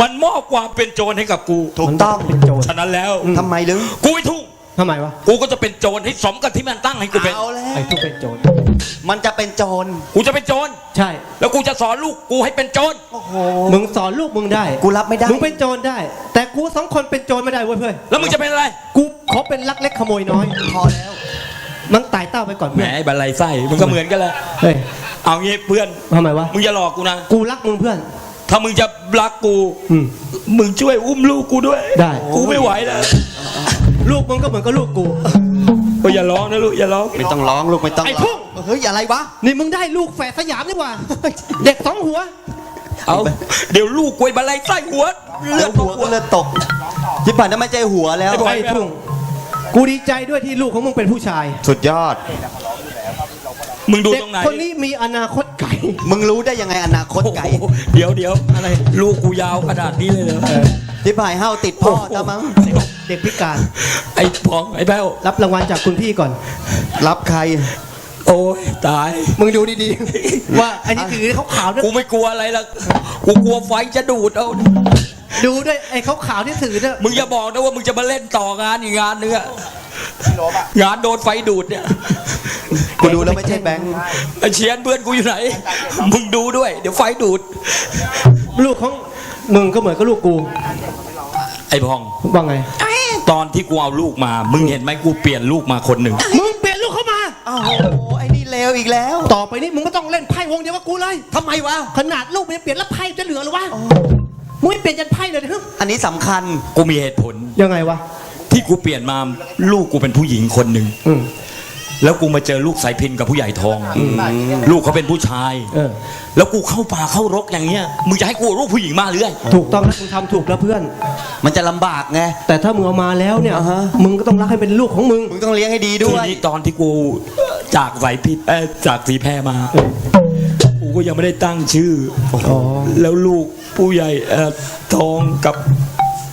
มันมอบความเป็นโจรให้กับกูถูกต้องเป็นโจรฉะนั้นแล้วทำไมลึงกูไม่ทุ่งทำไมวะกูก็จะเป็นโจรให้สมกับที่มันตั้งให้กูเป็นเอาแล้วไอ้ทุกเป็นโจรมันจะเป็นโจรกูจะเป็นโจรใช่ แล้วกูจะสอนลูกกูให้เป็นโจรโอ้โหมึงสอนลูกมึงได้ กูรับไม่ได้มึงเป็นโจรได้ แต่กูสองคนเป็นโจรไม่ได้เว้ยเพื่อนแล้วมึงจะเป็นอะไร กูขอเป็นลักเล็กขโมยน้อยพอแล้วมึงตายเต้าไปก่อนแหมเพื่อนไอ้บันไลไส้มึงก็เหมือนกันแหละเฮ้ยเอางี้เพื่อนทำไมวะมึงอย่าหลอกกูนะกูรักมึงเพื่อน ถ้ามึงจะรักกู อืม มึงช่วยอุ้มลูกกูด้วยได้ กูไม่ไหวแล้วลูกมึงก็เหมือนกับลูกกู ก็อย่าร้องนะลูกอย่าร้อง ไม่ต้องร้องลูกไม่ต้องไอ้ร้พุ่องงเฮ้ยอะไรวะ นี่มึงได้ลูกแฝดสยามดีกว่า เด็กสองหัว เอาเดี๋ยวลูกกูไอ้บันไลไส้หัวเลืเลืออดดหัว ก็เลือดตกที่ผ่านนั้นไม่ใจหัวแล้ว ไอ้บอย ไอ้พุ่ง กูดีใจด้วยที่ลูกของมึงเป็นผู้ชาย สุดยอด มึงดูเด็กตรงไหนคนนี้มีอนาคตไกลมึงรู้ได้ยังไงอนาคตไก่ โอ้โหเดี๋ยวเดี๋ยวอะไร ลูกกูยาวขนาดนี้เลยเหรอที่ผ่านเฮ้าติดพ่อซะมั้ง เด็กพิการ ไอ้พองไอ้แป้วรับรางวัลจากคุณพี่ก่อน รับใคร โอ้ยตาย มึงดูดีๆ ว่าไอ้นี่ถือขาวๆเนี่ยกูไม่กลัวอะไรละกูกลัวไฟจะดูดเอา ดูด้วยไอ้ขาวๆที่ถือเนี่ยมึงอย่าบอกนะว่ามึงจะมาเล่นต่องานอีกงานนึงอะงานโดนไฟดูดเนี่ย กูดูแล้วไม่ใช่แบงค์ไอ้เชียนเพื่อนกูอยู่ไหน มึงดูด้วย เดี๋ยวไฟดูด ลูกของมึงก็เหมือนกับลูกกูไอ้พองว่าไง ตอนที่กูเอาลูกมา มึงเห็นไหมกูเปลี่ยนลูกมาคนหนึ่งมึงเปลี่ยนลูกเข้ามาอ้าวโหไอ้นี่เลวอีกแล้ว ต่อไปนี้มึงก็ต้องเล่นไพ่วงเดียวกับกูเลยทำไมวะ ขนาดลูกมันยังเปลี่ยนแล้วไพ่จะเหลือหรือวะมึงไม่เปลี่ยนยันไพ่เลยนะอันนี้สำคัญ กูมีเหตุผล ยังไงวะ ที่กูเปลี่ยนมา ลูกกูเป็นผู้หญิงคนหนึ่งอืม แล้วกูมาเจอลูกสายพินกับผู้ใหญ่ทอง ลูกเขาเป็นผู้ชาย เออ แล้วกูเข้าป่าเข้ารกอย่างเงี้ย มึงจะให้กูเอาลูกผู้หญิงมาหรือไงถูกต้องแล้วมึงทำถูกแล้วเพื่อน มันจะลำบากไง แต่ถ้ามึงเอามาแล้วเนี่ย อ่าฮะ มึงก็ต้องรักให้เป็นลูกของมึง มึงต้องเลี้ยงให้ดีทีด้วยนี้ตอนที่กูจากสายพิษเอ้ยจากสีแพรมา กูก็ยังไม่ได้ตั้งชื่ออ๋อแล้วลูกผู้ใหญ่เอ่อทองกับ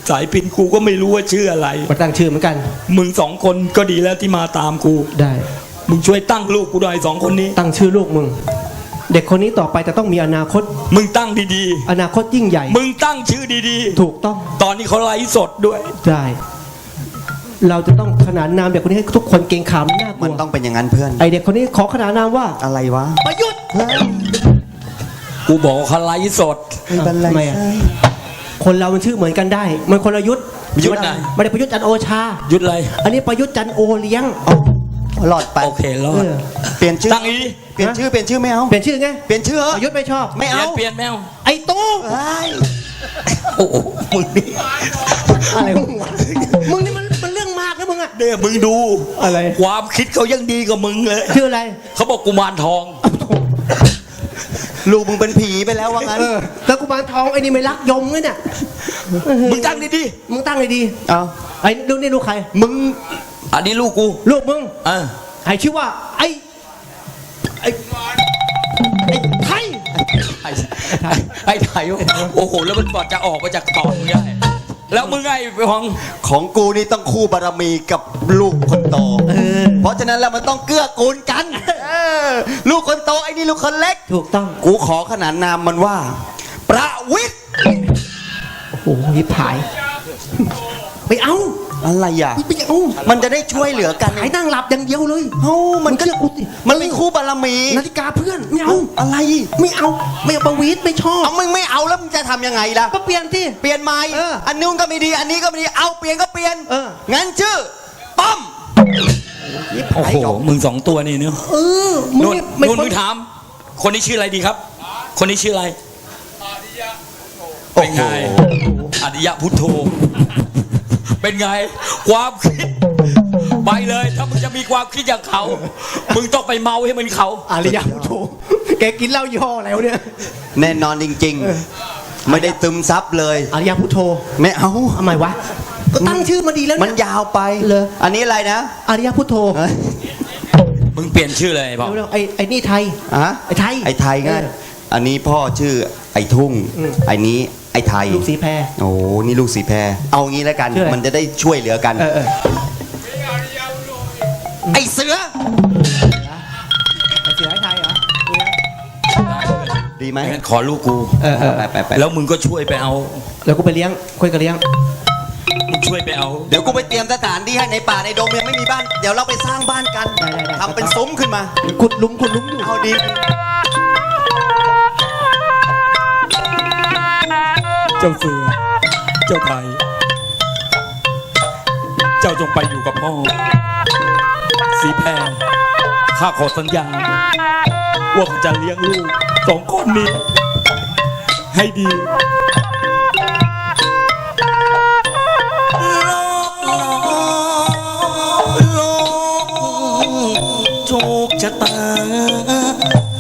สายพินกูก็ไม่รู้ว่าชื่ออะไร มาตั้งชื่อเหมือนกัน มึงสองคนก็ดีแล้วที่มาตามกู ได้ มึงช่วยตั้งลูกกูหน่อยสองคนนี้ ตั้งชื่อลูกมึง เด็กคนนี้ต่อไปจะต้องมีอนาคต มึงตั้งดีอนาคตยิ่งใหญ่ ๆ มึงตั้งชื่อดีถูกต้อง ๆ ตอนนี้เขาไลฟ์สดด้วย ได้ เราจะต้องขนานนามเด็กคนนี้ให้ทุกคนเกรงขามน่ากลัมันวต้องเป็นอย่างนั้นเพื่อน ไอเด็กคนนี้ขอขนานนามว่าอะไรวะประยุทธ์กูบอกว่าเขาไลฟ์สด ไม่เป็นไรทำไมอะ คนเรามันชื่อเหมือนกันได้ มันคนละยุทธ์ยุทธ์ไหนไม่ได้ประยุทธ์จันทร์โอชายุดเลย อันนี้ประยุทธ์จันทร์โอเลี้ยงหลอดไปโอเครอเอดอเปลี่ยนชื่อตั้งอี เปลี่ยนชื่อเปลี่ยนชื่อไม่เอาเปลี่ยนชื่อไงเปลี่ยนชื่อเหรอประยุทธ์ไม่ชอบ ไม่เปลี่ยเอานเปลี่ยนแมวไอ้ตู้เฮ้ยโอ้โหมึงนี่อะไรของมึงวะมึงนี่มันมันเรื่องมากนะมึงอะเนี่ยมึงดู อะไร ความคิดเขายังดีกว่ามึงเลย ชื่ออะไร เขาบอกกุมารทอง ลูกมึงเป็นผีไปแล้วว่างั้น เออแล้วกุมารทองไอ้นี่ไม่รักยมไงเนี่ยมึงตั้งดีมึงตั้งเลยดีเอาไอ้ลูกนี่ลูกใคร มึงๆอันนี้ลูกกูลูกมึงเออไอ้ชื่อว่า ไอ้ไอ้ไอ้ไทย ไอ้ไอ้ไทย โอ้โห แล้วมันบอดจะออกมาจากตอนมึงได้ แล้วมึงไงไปห้องของกูนี่ต้องคู่บารมีกับลูกคนโตเออเพราะฉะนั้นแล้วมันต้องเกื้อกูลกันเออลูกคนโตไอ้นี่ลูกคนเล็ก ถูกต้อง กูขอขนานนามมันว่า ประวิทย์โอ้โหยิบหาย ไปเอา อะไรอะไปเอา มันจะได้ช่วยเหลือกันหายนั่งหลับอย่างเดียวเลย เฮ้ามันก็เชื่อกูสิมันเป็นคู่บารมีนาฬิกาเพื่อนไม่เอาอะไร ไม่เอาไม่เอาประวิตรไม่ชอบเอามึงไม่เอาแล้วมึงจะทำยังไงล่ะก็เปลี่ยนที่เปลี่ยนใหม่เอออัอันนู้นก็ไม่ดี อันนี้ก็ไม่ดีเอาเปลี่ยนก็เปลี่ยนเอองั้นชื่อป้อมโอ้โหมึงสองตัวนี่เนาะเออมึงนุ่นนี่ไม่นุ่นคมึนงถาม คนนี้ชื่ออะไรดีครับ คนนี้ชื่ออะไรโอ้เป็นโหไงอดิยะพุทโธ เป็นไง ความคิด ไปเลย ถ้ามึงจะมีความคิดอย่างเขา มึงต้องไปเมาให้เหมันเขาอาริยะพุทโธแกกินเหล้ายี่ห้อแล้วเนี่ยแน่นอนจริง ๆ ไม่ได้ตึมซับเลย อาริยะพุทโธไม่เอา ทำไมวะ ก็ตั้งชื่อมาดีแล้วมันเนี่ย ยาวไปเหรอ อันนี้อะไรนะอาริยะพุทโธเอ้ยมึงเปลี่ยนชื่อเลยบอก เร็วๆไอ้ไอ้นี่ไทย อะไอ้ไทยไอ้ไทยไงเอออันนี้พ่อชื่อไอ้ทุ่ง อืม ไอ้นี้ไอ้ไทย ลูกสีแพร โอ้นี่ลูกสีแพร เอางี้แล้วกัน ชื่ออะไร มันจะได้ช่วยเหลือกัน เออเออไอ้เสือไอ้เสือไอ้ไทยเหรอนี่นะดีดีไหมงั้นขอลูกกู เออเออไปไปไปแล้วมึงก็ช่วยไปเอาแล้วกูไปเลี้ยงคุยกับเลี้ยง มึงช่วยไปเอา เดี๋ยวกูไปเตรียมสถานที่ให้ในป่าในดงยังไม่มีบ้าน เดี๋ยวเราไปสร้างบ้านกันได้ได้ได้ ทำเป็นซุ้มขึ้นมา ขุดหลุมขุดหลุมอยู่ เอาดี จ้าเสือ เจ้าไทย เจ้าจงไปอยู่กับพ่อ สีแพรข้าขอสัญญา ว่าจะเลี้ยงลูกสองคนนี้ ให้ดีโลกโชคชะตา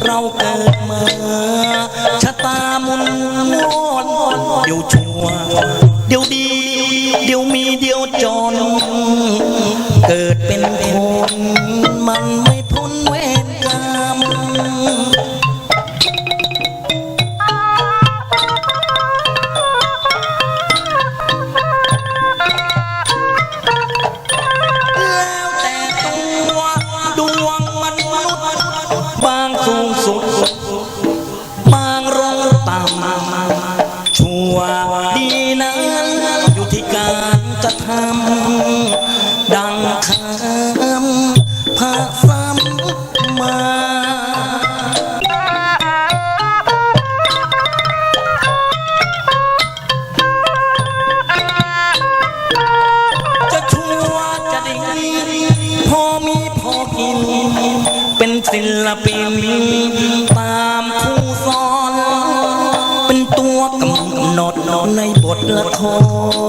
เราเกิดมาชะ เดี๋ยวชัวเดี๋ยวดี เดี๋ยวมีเดี๋ยวจน เกิดเป็นคน ศิลปินตามครูสอน เป็นตัวกำหนดในบทละคร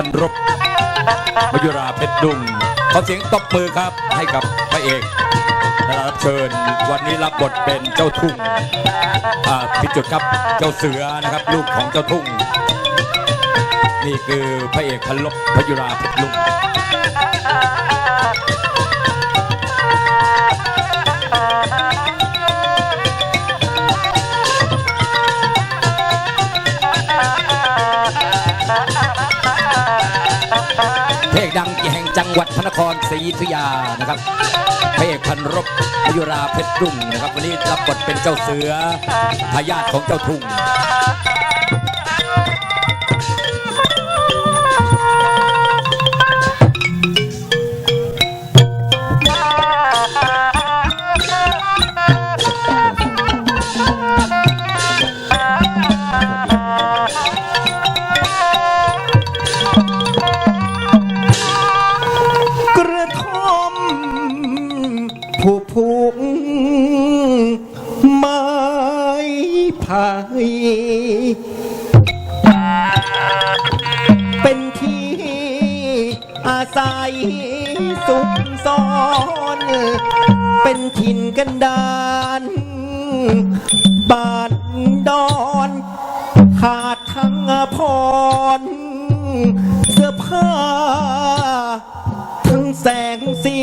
พันรบมยุราเพชรดุงขอเสียงตบมือครับให้กับพระเอกได้รับเชิญวันนี้รับบทเป็นเจ้าทุ่งอ่าพิจุดครับเจ้าเสือนะครับ ลูกของเจ้าทุ่ง นี่คือพระเอกพันลบพยุราเพชรดุง เพลงดังแห่งจังหวัดพระนครศรีอยุธยานะครับพระเอกพันรบพยุราเพชรรุ่งนะครับวันนี้รับบทเป็นเจ้าเสือทายาตของเจ้าทุ่ง กันดานบานดอนขาดทั้งพร เสื้อผ้า ทั้งแสงสี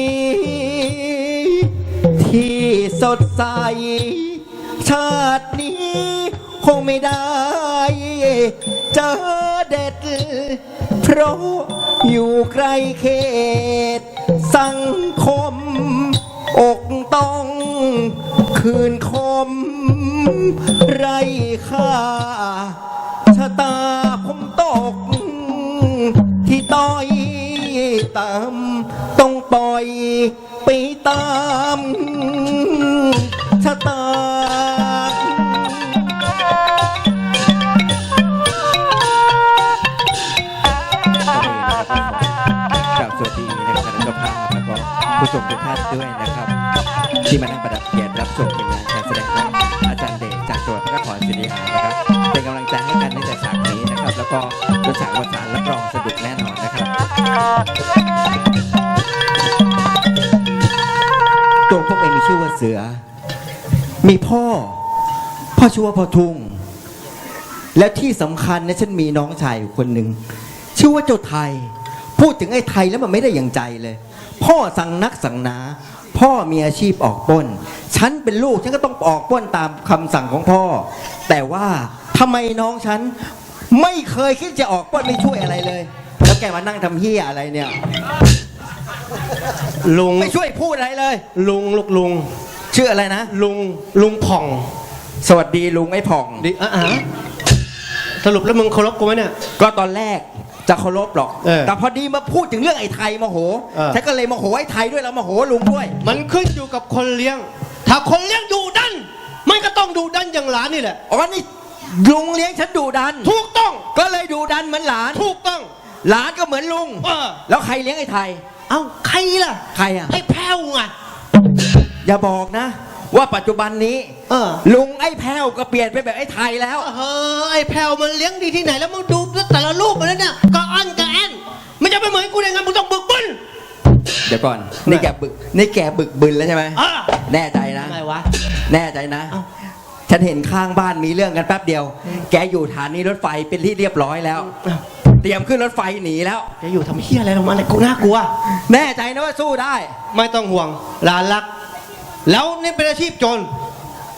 ที่สดใส ชาตินี้คงไม่ได้เจอเด็ด เพราะอยู่ไกลเขต สังคม ต้องคืนคม ไรค่าชะตาผมตก ที่ต้อยต่ำต้องปล่อยไปตามชะตา แล้วก็ผู้ชมทุกท่านด้วยนะครับ ที่มานั่งประดับเกียรติรับชมผลงานการแสดงของอาจารย์เดชจากจังหวัดพระนครศรีอยุธยานะครับเป็นกำลังใจให้กันตั้งแต่ฉากนี้นะครับ แล้วก็จนฉากวันสารรับรองสนุกแน่นอนนะครับตัวพวกเองมีชื่อว่าเสือ มีพ่อ พ่อชื่อว่าพ่อทุ่ง แล้วที่สำคัญนะฉันมีน้องชายอยู่คนหนึ่งชื่อว่าเจ้าไทย พูดถึงไอ้ไทยแล้วมันไม่ได้อย่างใจเลย พ่อสั่งนักสั่งหนา พ่อมีอาชีพออกปล้น ฉันเป็นลูกฉันก็ต้องออกปล้นตามคำสั่งของพ่อ แต่ว่าทำไมน้องฉันไม่เคยคิดจะออกปล้นไม่ช่วยอะไรเลย แล้วแกมานั่งทำเฮียอะไรเนี่ย ลุงไม่ช่วยพูดอะไรเลย ลุงลูกลุง ชื่ออะไรนะ ลุงลุงผ่องสวัสดีลุงไอ้ผ่อง ดิอะอะสรุปแล้วมึงเคารพกูไหมเนี่ย ก็ตอนแรก จะเคารพหรอก เออแต่พอดีมาพูดถึงเรื่องไอ้ไทยโมโหเออ ฉันก็เลยโมโหไอ้ไทยด้วยแล้วโมโหลุงด้วย มันขึ้นอยู่กับคนเลี้ยง ถ้าคนเลี้ยงดูดัน มันก็ต้องดูดันอย่างหลานนี่แหละ อ๋อนี่ลุงเลี้ยงฉันดูดัน ถูกต้อง ก็เลยดูดันเหมือนหลาน ถูกต้อง หลานก็เหมือนลุง เออ แล้วใครเลี้ยงไอ้ไทย เอ้าใครล่ะ ใครอะ ไอ้แพ้วไงอย่าบอกนะ ว่าปัจจุบันนี้เออ ลุงไอ้แพ้วก็เปลี่ยนไปแบบไอ้ไทยแล้วเออไอ้แพ้วมันเลี้ยงดีที่ไหนแล้วมึงดูแต่ละรูปมันแล้วเนี่ยก็อันก็แอนมันจะไม่เหมือนกูได้ไงมึงต้องบึกบึน เดี๋ยวก่อนนี่แกบึกนี่แกบึกบึนแล้วใช่ไหมอะ แน่ใจนะ ทำไมวะ แน่ใจนะ เอ้า ฉันเห็นข้างบ้านมีเรื่องกันแป๊บเดียว แกอยู่ฐานีรถไฟเป็นที่เรียบร้อยแล้ว เตรียมขึ้นรถไฟหนีแล้ว จะอยู่ทำเฮียอะไรลงมาเนี่ยกูน่ากลัว แน่ใจนะว่าสู้ได้ ไม่ต้องห่วงหลานรัก แล้วนี่เป็นอาชีพโจร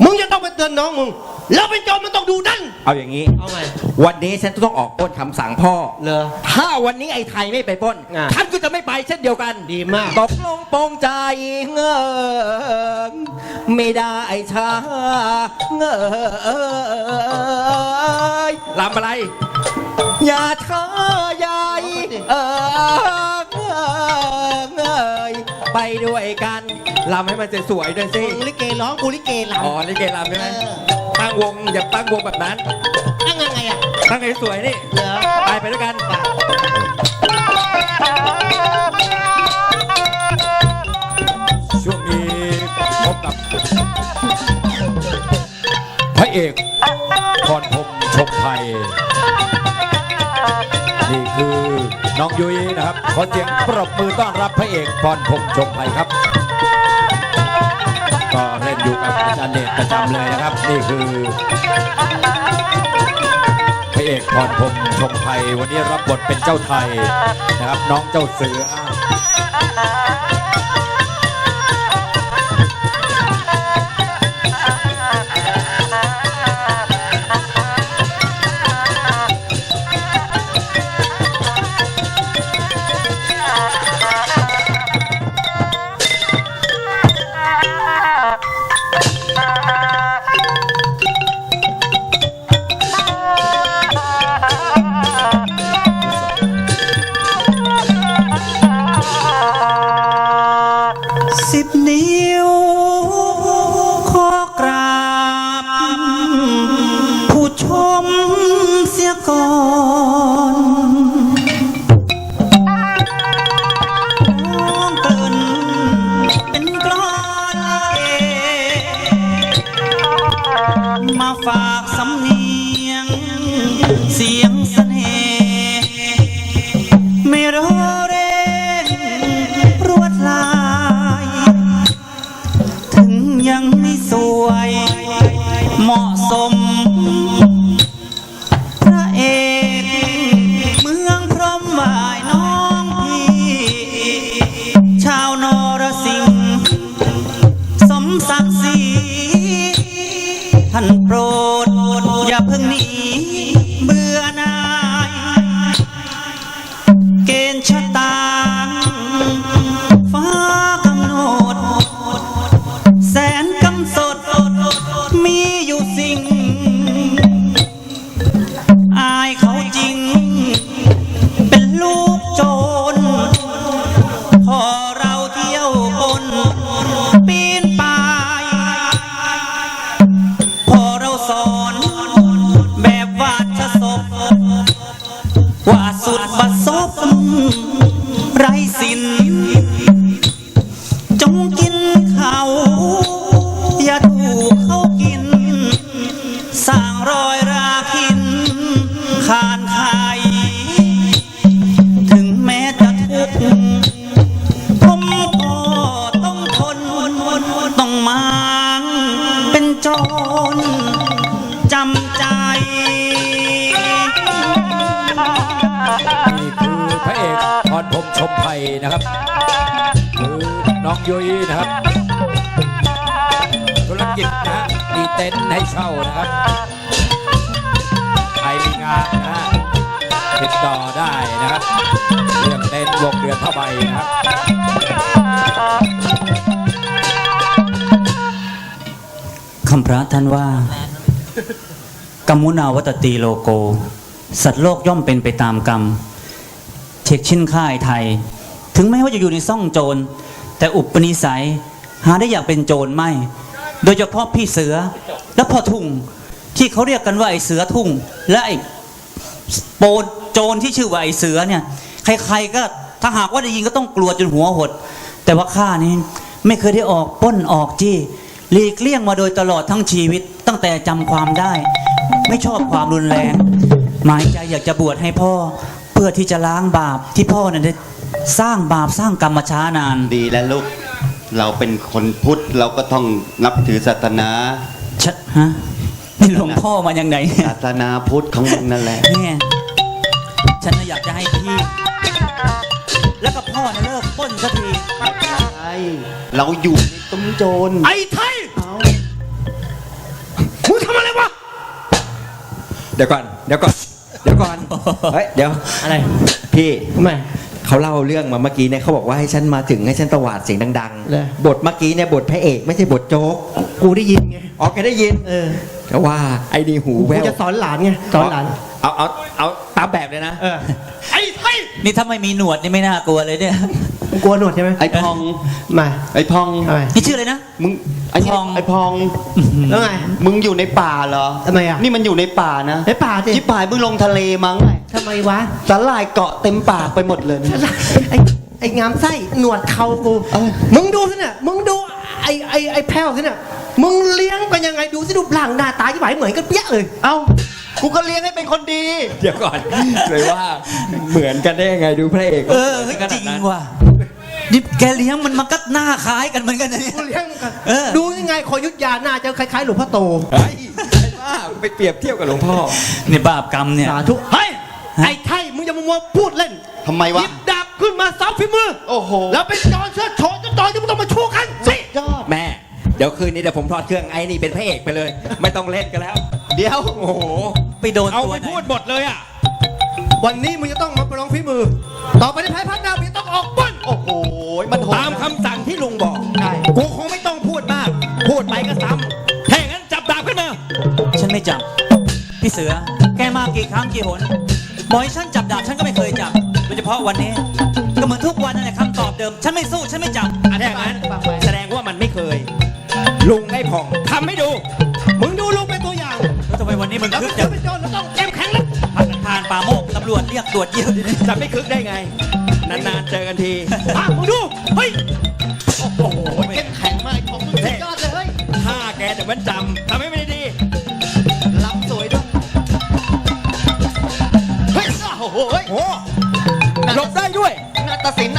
มึงจะต้องไปเตือนน้องมึง แล้วเป็นโจรมันต้องดูดัน เอาอย่างนี้ เอาไงวันนี้ฉันต้องออกปล้นคำสั่งพ่อเลอถ้าวันนี้ไอ้ไทยไม่ไปปล้นอะฉันก็จะไม่ไปเช่นเดียวกันดีมาก ตกลงปรงใจเงอไม่ได้ช้าเงยลำอะไร อย่าช้าใหญ่เออเงยไปด้วยกันลำให้มันสวยๆด้วยสิมึงลิเกร้องกูลิเกลำอ๋อลิเกลำใช่ไหมตั้งวงอย่าตั้งวงแบบนั้นตั้งยังไงอะตั้งให้สวยนี่ เหรอไปไปด้วยกัน ช่วงนี้พบกับพระเอกพรพรหมชมไทย นี่คือน้องยุ้ยนะครับ ขอเสียงปรบมือต้อนรับพระเอกพรพงษ์ชมไทยครับ ก็เล่นอยู่กับอาจารย์เดชประจำเลยนะครับ นี่คือพระเอกพรพงษ์ชมไทยวันนี้รับบทเป็นเจ้าไทยนะครับ น้องเจ้าเสือ 发 ติดต่อได้นะครับเรื่องเต็นวงเดือนผ้าใบนะครับคำพระท่านว่ากรรมุนาวัตตีโลโก สัตว์โลกย่อมเป็นไปตามกรรมเช็คชิ้นค่ายไทย ถึงแม้ว่าจะอยู่ในซ่องโจร แต่อุปนิสัย หาได้อยากเป็นโจรไม่ โดยเฉพาะพี่เสือและพ่อทุ่งที่เขาเรียกกันว่าไอ้เสือทุ่งและไอ้โปน โจรที่ชื่อว่าไอ้เสือเนี่ย ใครๆก็ถ้าหากว่าได้ยินก็ต้องกลัวจนหัวหด แต่ว่าข้านี่ไม่เคยได้ออกปล้นออกจี้หลีกเลี่ยงมาโดยตลอดทั้งชีวิตตั้งแต่จำความได้ ไม่ชอบความรุนแรง หมายใจอยากจะบวชให้พ่อ เพื่อที่จะล้างบาปที่พ่อเนี่ยได้สร้างบาปสร้างกรรมมาช้านาน ดีแล้วลูก เราเป็นคนพุทธเราก็ต้องนับถือศาสนา ชะฮะนี่หลวงพ่อมาอย่างไหนเนี่ยศาสนาพุทธของมึงนั่นแหละ เนี่ย ฉันน่ะอยากจะให้พี่ แล้วก็พ่อเนี่ยเลิกปล้นสักทีใช่เราอยู่ในตุ้มโจรไอ้ไทยมึงทำอะไรวะ เดี๋ยวก่อน เดี๋ยวก่อน เดี๋ยวก่อน เฮ้ย เดี๋ยว อะไรพี่ ทำไม เขาเล่าเรื่องมาเมื่อกี้เนี่ยเขาบอกว่าให้ฉันมาถึงให้ฉันตวาดเสียงดังเลยบทเมื่อกี้เนี่ยบทพระเอกไม่ใช่บทโจ๊ก กูได้ยินไง อ๋อแกได้ยิน เออแต่ว่าไอ้ดีหูแวกูวจะสอนหลานไงสอนหลาน เอาเอาเอา ตามแบบเลยนะ เออไอ้ไทยนี่ถ้าไม่มีหนวดนี่ไม่น่ากลัวเลยเนี่ยมึงกลัวหนวดใช่ไหมไอ้พอง มาไอ้พองทำไมนี่ชื่ออะไรนะ มึงไอ้เนี่ยพอง ไอ้พอง แล้วไง มึงอยู่ในป่าเหรอทำไมอะนี่มันอยู่ในป่านะไอ้ป่าสิชิบหายมึงลงทะเลมั้งไงทำไมวะสาหร่ายเกาะเต็มปากไปหมดเลยไอ้ไอ้งามไส้หนวดเขากูเอ้ยมึงดูสิเนี่ยมึงดูไอ้ไอ้ไอ้แพ้วสิเนี่ยมึงเลี้ยงกันยังไงดูสิดูหลังหน้าตาที่ไหวเหมือนกันเปี้ยเลยเอ้า กูก็เลี้ยงให้เป็นคนดี เดี๋ยวก่อน เลยว่าเหมือนกันได้ยังไงดูพระเอกเออเฮ้ยจริงว่ะนี่แกเลี้ยงมันมันก็หน้าคล้ายกันเหมือนกันนะเนี่ย กูเลี้ยงกันเออ ดูยังไงคอยยุทธยาหน้าจะคล้ายๆหลวงพ่อโต เฮ้ยไอ้บ้าไปเปรียบเทียบกับหลวงพ่อ นี่บาปกรรมเนี่ย สาธุเฮ้ย ไอ้ไทยมึงอย่ามามัวพูดเล่นทำไมหวะยิบดาบขึ้นมาซับฝีมือ โอ้โห แล้วเป็นจอนเสื้อโฉดจอนที่มึงต้องมาชูกันสิ ยอด แม่ เดี๋ยวคืนนี้เดี๋ยวผมถอดเครื่องไอ้นี่เป็นพระเอกไปเลย ไม่ต้องเล่นกันแล้ว เดี๋ยว โอ้โห ไปโดนเอาตัวไปไหนพูดหมดเลยอะ วันนี้มึงจะต้องมาประลองฝีมือ ต่อไปในภายภาคหน้ามึงจะต้องออกปล้นโอ้โหมันโหดตามคำสั่งที่ลุงบอก ใช่กูคงไม่ต้องพูดมาก พูดไปก็ซ้ำถ้าอย่างนั้นจับดาบขึ้นมา ฉันไม่จับ พี่เสือ แกมากี่ครั้งกี่หนบอกให้ฉันจับดาบฉันก็ไม่เคยจับ โดยเฉพาะวันนี้ ก็เหมือนทุกวันนั่นแหละคำตอบเดิม ฉันไม่สู้ ฉันไม่จับถ้าอย่างนั้นแส ลุงไอ้ผ่องทำให้ดู มึงดูลูกเป็นตัวอย่าง แล้วทำไมวันนี้มึงแล้วคึมึกงจัจะงเป็นโจรแล้วต้องเข้มแข็งแล้วผ่านป่าโมกตำรวจเรียกตรวจเยี่ยวดิจะไม่คึกได้ไง นานๆเจอกันทีอะมึงดู เฮ้ย โอ้โหเข้มแข็งมากของมึงสุดยอดเลยเฮ้ยถ้าแกแต่มันจำทำให้ไม่ได้ดีลำสวยด้วยเฮ้ยโอ้โหเฮ้ยโอ้หลบได้ด้วยนาฏศิลป์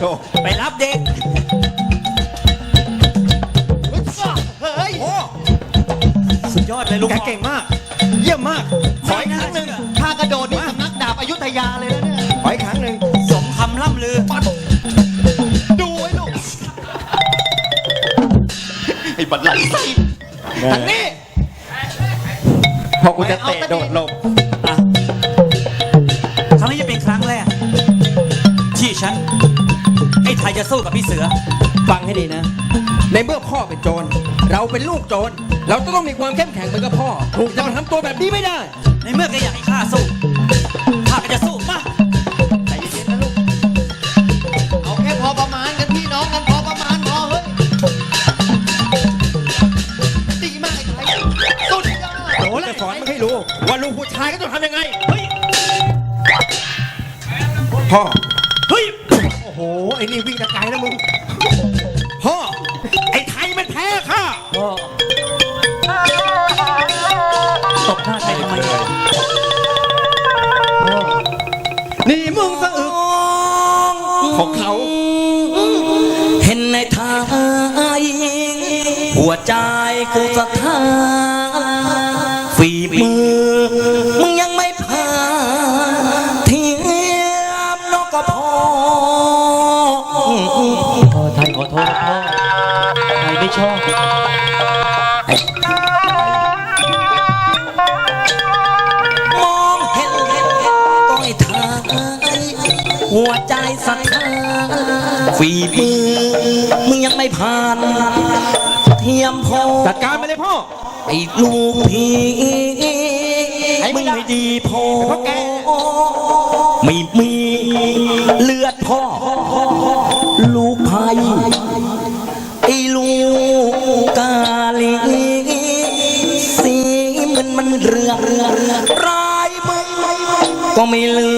โอ้ไปรับเด็ก เฮ้ยโหสุดยอดเลยลุงแกเก่งมาก เยี่ยมมาก ขออีกครั้งหนึ่งถ้ากระโดดนี่สำนักดาบอยุธยาเลยนะเนี่ย ขออีกครั้งหนึ่งสมคำล่ำลือ ดูไว้ลูกไอ้บัตรไหลสิทางนี้ พอกูจะเตะโดดหลบอะครั้งนี้จะเป็นครั้งแรก ที่ฉัน ไอ้ไทยจะสู้กับพี่เสือ ฟังให้ดีนะ ในเมื่อพ่อเป็นโจร เราเป็นลูกโจร เราจะต้องมีความเข้มแข็งเหมือนกับพ่อ ถูกจะมาทำตัวแบบนี้ไม่ได้ ในเมื่อแกอยากให้ข้าสู้ข้าก็จะสู้มาใจเย็นๆนะลูก เอาแค่พอประมาณกันพี่น้องกันพอประมาณพอเฮ้ยดีมากไอ้ไทยสุดยอดรู้ ว่าลูกผู้ชายก็ต้องทำยังไง เฮ้ย พ่อเฮ้ยโอ้โหไอ้นี่วิ่งตะไกลนะมึงพ่อไอ้ไทยมันแพ้ค่ะพ่อตบหน้าใครทำไมเนี่ยนี่มึงสะอึกของเขา เห็นในทายหัวใจกูสะท้าน ฝีมือมึงยังไม่ผ่าน เทียมพอจัดการไปเลยพ่อ ไอ้ลูกพี่มึงไม่ดีพอเพราะแกไม่มีเลือดพ่อ ลูกไผ่ไอ้ลูกกาลีสีมันมันเรือเรือร้ายมึงก็ไม่เหลื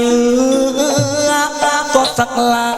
อก็สักลา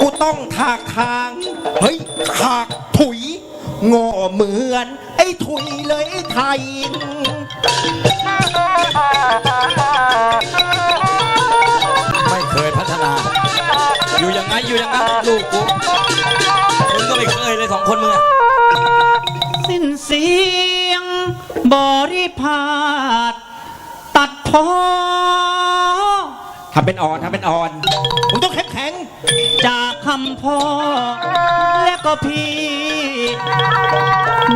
กูต้องถากทาง เฮ้ยถากถุยโง่เหมือน ไอ้ถุยเลยไอ้ไทย ไม่เคยพัฒนา อยู่ยังไงอยู่อยังนั้นลูกกูมึงก็ไม่เคยเลยสองคนมึงอะสิ้นเสียงบริพาทตัดพ้อทำเป็นอ่อนทำเป็นอ่อน มึงต้องแข็งแข็ง จากคำพ่อ และก็พี่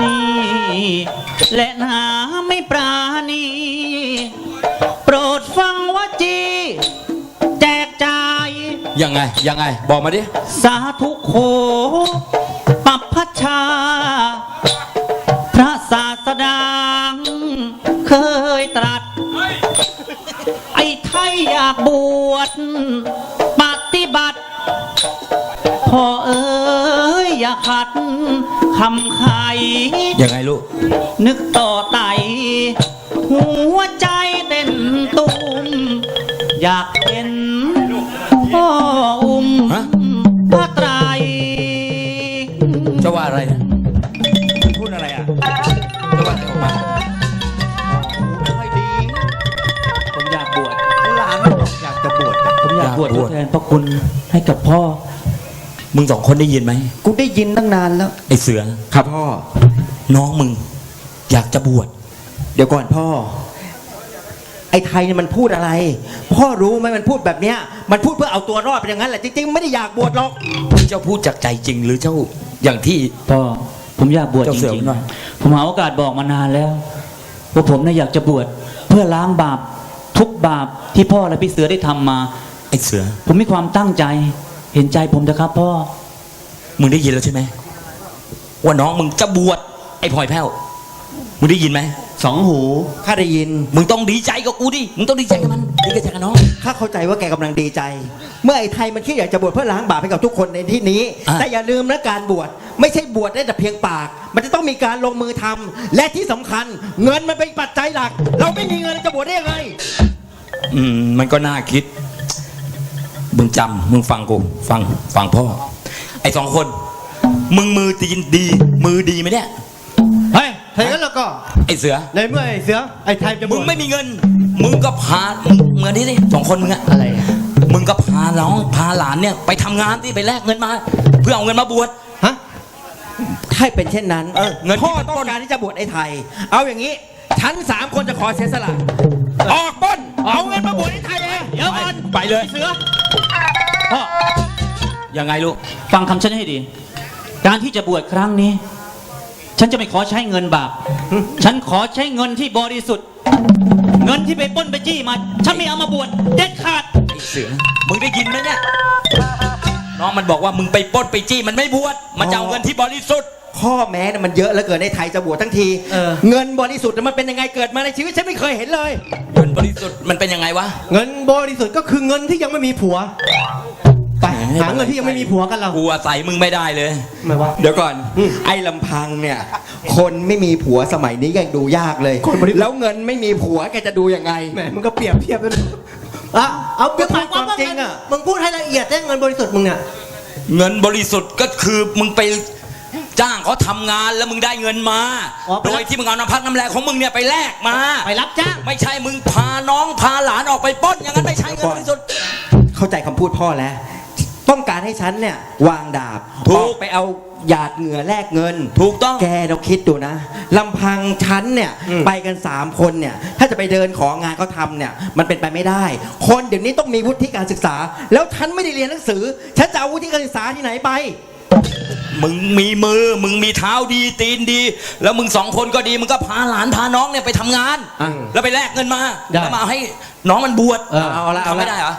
นี่ และหนาไม่ปราณี โปรดฟังว่าจี แจกจ่าย ยังไง ยังไง บอกมาดิ สาธุโขปัปพชา พระศาสดาเคยตรัส ไอ้ไทยอยากบวชปฏิบัติ พ่อเอ้ยอย่าขัดคำไขยังไงลูก นึกต่อไต หัวใจเต้นตุมอยากเป็นพ่อ งสองคนได้ยินไหมๆกูได้ยินตั้งนานแล้ว ไอ้เสือ ครับพ่อ น้องมึง อยากจะบวชเดี๋ยวก่อนพ่อ ไอ้ไทยเนี่ยมันพูดอะไร พ่อรู้ไหมมันพูดแบบเนี้ย มันพูดเพื่อเอาตัวรอดเป็นอย่างนั้นแหละจริงๆไม่ได้อยากบวชหรอก เจ้าพูดจากใจจริงหรือเจ้าอย่างที่ พ่อผมอยากบวชจเจ้าเสือริงหน่อย ๆ ผมหาโอกาสบอกมานานแล้ว ว่าผมน่ะอยากจะบวชเพื่อล้างบาปทุกบาปที่พ่อและพี่เสือได้ทำมา ไอ้เสือ ผมมีความตั้งใจ เห็นใจผมนะครับพ่อ มึงได้ยินแล้วใช่ไหมว่าน้องมึงจะบวชไอ้พลอยแพ้ว มึงได้ยินไหม สองหูข้าได้ยิน มึงต้องดีใจกับกูดิ มึงต้องดีใจกับมันดีใจกับน้อง ข้าเข้าใจว่าแกกำลังดีใจ เมื่อไอ้ไทยมันคิดอยากจะบวชเพื่อล้างบาปให้กับทุกคนในที่นี้ อะ แต่อย่าลืมนะการบวชไม่ใช่บวชได้แต่เพียงปาก มันจะต้องมีการลงมือทำและที่สำคัญ เงินมันเป็นปัจจัยหลัก เราไม่มีเงินจะบวชได้ยังไง อืมมันก็น่าคิด มึงจำมึงฟังกู ฟังฟังพ่อ ไอ้สองคน มึงมือดีดี มือดีไหมเนี่ย เฮ้ยถ้าอย่างนั้นแล้วก็ไอ้เสือ ในเมื่อไอ้เสือไอ้ไทยจะบมึวงชไม่มีเงิน มึงก็พามึงเหมือนนี่ดิสองคนมึงอะอะไรมึงก็พาน้องพาหลานเนี่ย ไปทำงานที่ไปแลกเงินมา เพื่อเอาเงินมาบวช ฮะ ถ้าเป็นเช่นนั้นเออเงินที่พ่อต้องการที่จะบวชไอ้ไทย เอาอย่างนี้ฉันสามคนจะขอเสียสละออกปล้นเอาเงินมาบวชไอ้ไทยเองเดี๋ยวก่อนไปเลย เสือ พ่อ ยังไงลูก ฟังคำฉันให้ดี การที่จะบวชครั้งนี้ ฉันจะไม่ขอใช้เงินบาป ฉันขอใช้เงินที่บริสุทธิ์ เงินที่ไปปล้นไปจี้มา ฉันไม่เอามาบวชเด็ดขาด ไอ้เสือ มึงได้ยินไหมเนี่ย น้องมันบอกว่ามึงไปปล้นไปจี้มันไม่บวช มันจะเอาเงินที่บริสุทธิ์ ข้อแม้น่ะมันเยอะแล้วเกินในไทยจะบวชทั้งที เออ เงินบริสุทธิ์น่ะมันเป็นยังไงเกิดมาในชีวิตฉันไม่เคยเห็นเลยเงิน บริสุทธิ์มันเป็นยังไงวะ เงินบริสุทธิ์ก็คือเงินที่ยังไม่มีผัว ไปหาเงินที่ยังไม่มีผัวกันเรากูอาศัยมึงไม่ได้เลย ไม่ว่า เดี๋ยวก่อน ไอ้ลำพังเนี่ย คนไม่มีผัวสมัยนี้ยังดูยากเลย คนบริสุทธิ์ แล้วเงินไม่มีผัวแกจะดูยังไง แหมมึงก็เปรียบเทียบกันอะเอาเปรียบเทียบความจริงอะมึงพูดให้ละเอียดได้เงินบริสุทธิ์มึงเนี่ย เงินบริสุทธิ์ก็คือมึงไป จ้างเขาทำงานแล้วมึงได้เงินมา อ๋อไปโดรับยที่มึงเอาน้ำพักน้ำแรงของมึงเนี่ยไปแลกมา ไปรับจ้างไม่ใช่มึงพาน้องพาหลานออกไปปล้นอย่างนั้นไม่ใช่เงินบริสุทธิ์ เข้าใจคำพูดพ่อแล้ว ต้องการให้ฉันเนี่ยวางดาบถูก ออกไปเอาหยาดเหงื่อแลกเงิน ถูกต้อง แกเราคิดดูนะลำพังฉันเนี่ยอืม ไปกัน 3 คนเนี่ยถ้าจะไปเดินของานเขาทำเนี่ยมันเป็นไปไม่ได้ คนเดี๋ยวนี้ต้องมีวุฒิการศึกษา แล้วฉันไม่ได้เรียนหนังสือ ฉันจะเอาวุฒิการศึกษาที่ไหนไป มึงมีมือ มึงมีเท้าดี ตีนดี แล้วมึงสองคนก็ดี มึงก็พาหลานพาน้องเนี่ยไปทำงาน อะแล้วไปแลกเงินมา ได้แล้วมาเอาให้น้องมันบวชเออเอาละเอาละ ทำไม่ได้เหรอ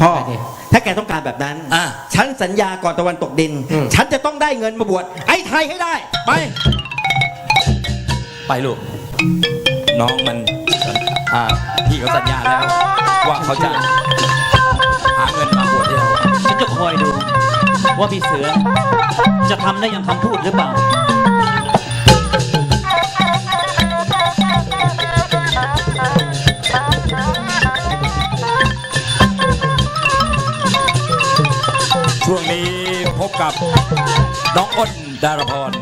พ่อ ได้ดิถ้าแกต้องการแบบนั้น อะ ฉันสัญญาก่อนตะวันตกดิน อืม ฉันจะต้องได้เงินมาบวชไอ้ไทยให้ได้ ไป ไปลูก น้องมัน อ่า พี่เขาสัญญาแล้ว ว่าเขาจะหาเงินมาบวชให้เรา ฉันจะคอยดู ว่าพี่เสือ จะทำได้ย่างคำพูดหรือเปล่า ช่วงนี้พบกับน้องอ้นดารพร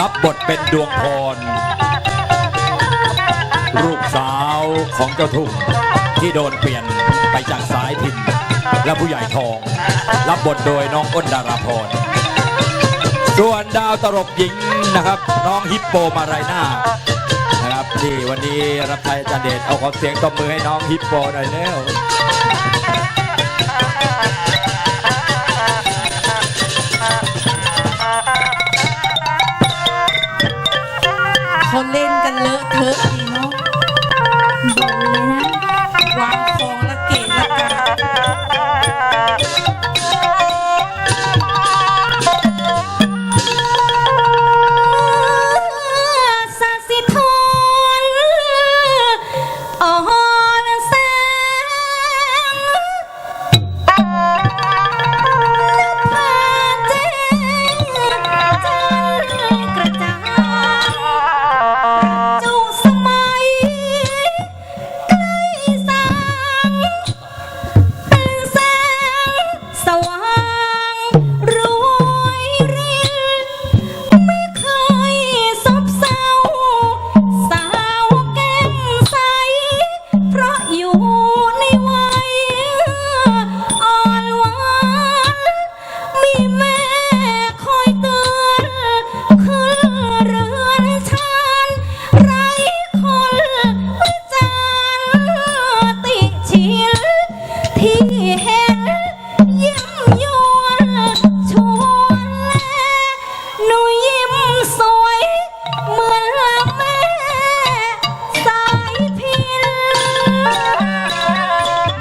รับบทเป็นดวงพร ลูกสาวของเจ้าทุ่งที่โดนเปลี่ยนไปจากสายพิน และผู้ใหญ่ทอง รับบทโดยน้องอ้นดาราพรส่วนดาวตลกหญิงนะครับ น้องฮิปโปมารายนานะครับที่วันนี้รับใช้อาจารย์เดชเอาขอเสียงตบมือให้น้องฮิปโปหน่อยแล้วเขาเล่นกันเลอะเทอะ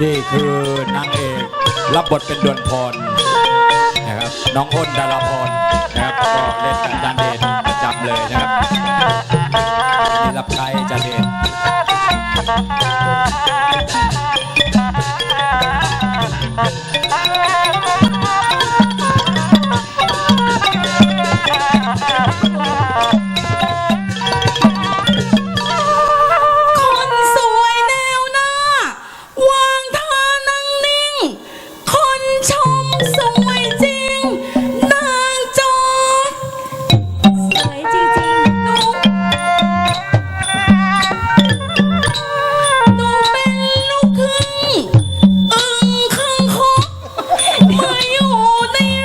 นี่คือนางเอกรับบทเป็นดวนพรนะครับน้องอ้นดาราพรนะครับก็เล่นกับอาจารย์เด